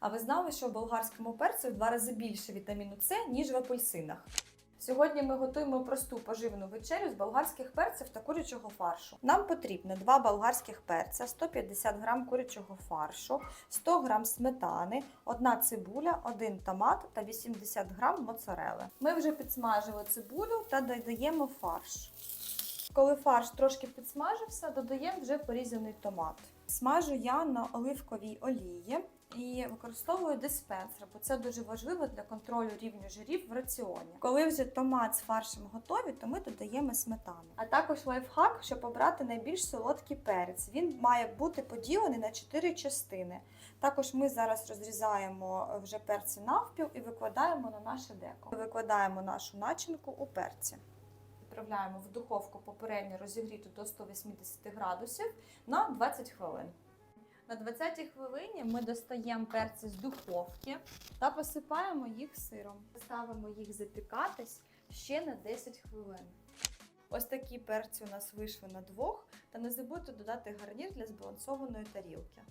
А ви знали, що в болгарському перці в два рази більше вітаміну С, ніж в апельсинах? Сьогодні ми готуємо просту поживну вечерю з болгарських перців та курячого фаршу. Нам потрібно 2 болгарських перця, 150 г курячого фаршу, 100 г сметани, 1 цибуля, 1 томат та 80 г моцарели. Ми вже підсмажили цибулю та додаємо фарш. Коли фарш трошки підсмажився, додаємо вже порізаний томат. Смажу я на оливковій олії і використовую диспенсер, бо це дуже важливо для контролю рівню жирів в раціоні. Коли вже томат з фаршем готові, то ми додаємо сметану. А також лайфхак, щоб обрати найбільш солодкий перець. Він має бути поділений на 4 частини. Також ми зараз розрізаємо вже перці навпіл і викладаємо на наше деко. Викладаємо нашу начинку у перці. Відправляємо в духовку попередньо розігріту до 180 градусів на 20 хвилин. На 20 хвилині ми достаємо перці з духовки та посипаємо їх сиром. Ставимо їх запікатись ще на 10 хвилин. Ось такі перці у нас вийшли на двох, та не забудьте додати гарнір для збалансованої тарілки.